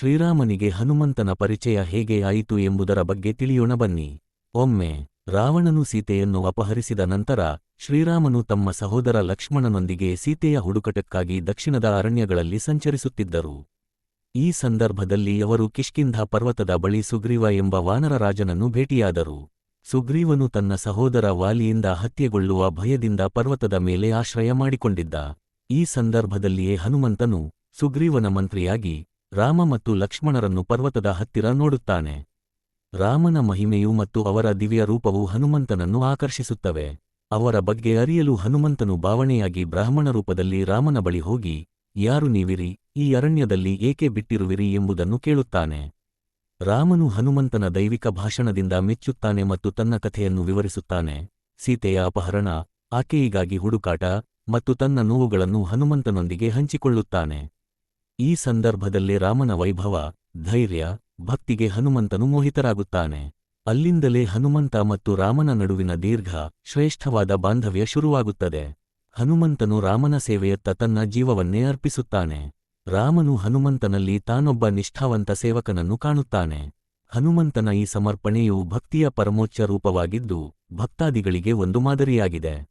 ಶ್ರೀರಾಮನಿಗೆ ಹನುಮಂತನ ಪರಿಚಯ ಹೇಗೆ ಆಯಿತು ಎಂಬುದರ ಬಗ್ಗೆ ತಿಳಿಯೋಣ ಬನ್ನಿ. ಒಮ್ಮೆ ರಾವಣನು ಸೀತೆಯನ್ನು ಅಪಹರಿಸಿದ ನಂತರ ಶ್ರೀರಾಮನು ತಮ್ಮ ಸಹೋದರ ಲಕ್ಷ್ಮಣನೊಂದಿಗೆ ಸೀತೆಯ ಹುಡುಕಟಕ್ಕಾಗಿ ದಕ್ಷಿಣದ ಅರಣ್ಯಗಳಲ್ಲಿ ಸಂಚರಿಸುತ್ತಿದ್ದರು. ಈ ಸಂದರ್ಭದಲ್ಲಿ ಅವರು ಕಿಷ್ಕಿಂಧ ಪರ್ವತದ ಬಳಿ ಸುಗ್ರೀವ ಎಂಬ ವಾನರ ರಾಜನನ್ನು ಭೇಟಿಯಾದರು. ಸುಗ್ರೀವನು ತನ್ನ ಸಹೋದರ ವಾಲಿಯಿಂದ ಹತ್ಯೆಗೊಳ್ಳುವ ಭಯದಿಂದ ಪರ್ವತದ ಮೇಲೆ ಆಶ್ರಯ ಮಾಡಿಕೊಂಡಿದ್ದ. ಈ ಸಂದರ್ಭದಲ್ಲಿಯೇ ಹನುಮಂತನು ಸುಗ್ರೀವನ ಮಂತ್ರಿಯಾಗಿ ರಾಮ ಮತ್ತು ಲಕ್ಷ್ಮಣರನ್ನು ಪರ್ವತದ ಹತ್ತಿರ ನೋಡುತ್ತಾನೆ. ರಾಮನ ಮಹಿಮೆಯು ಮತ್ತು ಅವರ ದಿವ್ಯ ರೂಪವು ಹನುಮಂತನನ್ನು ಆಕರ್ಷಿಸುತ್ತವೆ. ಅವರ ಬಗ್ಗೆ ಅರಿಯಲು ಹನುಮಂತನು ಭಾವನೆಯಾಗಿ ಬ್ರಾಹ್ಮಣ ರೂಪದಲ್ಲಿ ರಾಮನ ಬಳಿ ಹೋಗಿ, ಯಾರು ನೀವಿರಿ? ಈ ಅರಣ್ಯದಲ್ಲಿ ಏಕೆ ಬಿಟ್ಟಿರುವಿರಿ? ಎಂಬುದನ್ನು ಕೇಳುತ್ತಾನೆ. ರಾಮನು ಹನುಮಂತನ ದೈವಿಕ ಭಾಷಣದಿಂದ ಮೆಚ್ಚುತ್ತಾನೆ ಮತ್ತು ತನ್ನ ಕಥೆಯನ್ನು ವಿವರಿಸುತ್ತಾನೆ. ಸೀತೆಯ ಅಪಹರಣ, ಆಕೆಯಿಗಾಗಿ ಹುಡುಕಾಟ ಮತ್ತು ತನ್ನ ನೋವುಗಳನ್ನು ಹನುಮಂತನೊಂದಿಗೆ ಹಂಚಿಕೊಳ್ಳುತ್ತಾನೆ. ಈ ಸಂದರ್ಭದಲ್ಲಿ ರಾಮನ ವೈಭವ, ಧೈರ್ಯ, ಭಕ್ತಿಗೆ ಹನುಮಂತನು ಮೋಹಿತರಾಗುತ್ತಾನೆ. ಅಲ್ಲಿಂದಲೇ ಹನುಮಂತ ಮತ್ತು ರಾಮನ ನಡುವಿನ ದೀರ್ಘ, ಶ್ರೇಷ್ಠವಾದ ಬಾಂಧವ್ಯ ಶುರುವಾಗುತ್ತದೆ. ಹನುಮಂತನು ರಾಮನ ಸೇವೆಯತ್ತ ತನ್ನ ಜೀವವನ್ನೇ ಅರ್ಪಿಸುತ್ತಾನೆ. ರಾಮನು ಹನುಮಂತನಲ್ಲಿ ತಾನೊಬ್ಬ ನಿಷ್ಠಾವಂತ ಸೇವಕನನ್ನು ಕಾಣುತ್ತಾನೆ. ಹನುಮಂತನ ಈ ಸಮರ್ಪಣೆಯು ಭಕ್ತಿಯ ಪರಮೋಚ್ಚ ರೂಪವಾಗಿದ್ದು, ಭಕ್ತಾದಿಗಳಿಗೆ ಒಂದು ಮಾದರಿಯಾಗಿದೆ.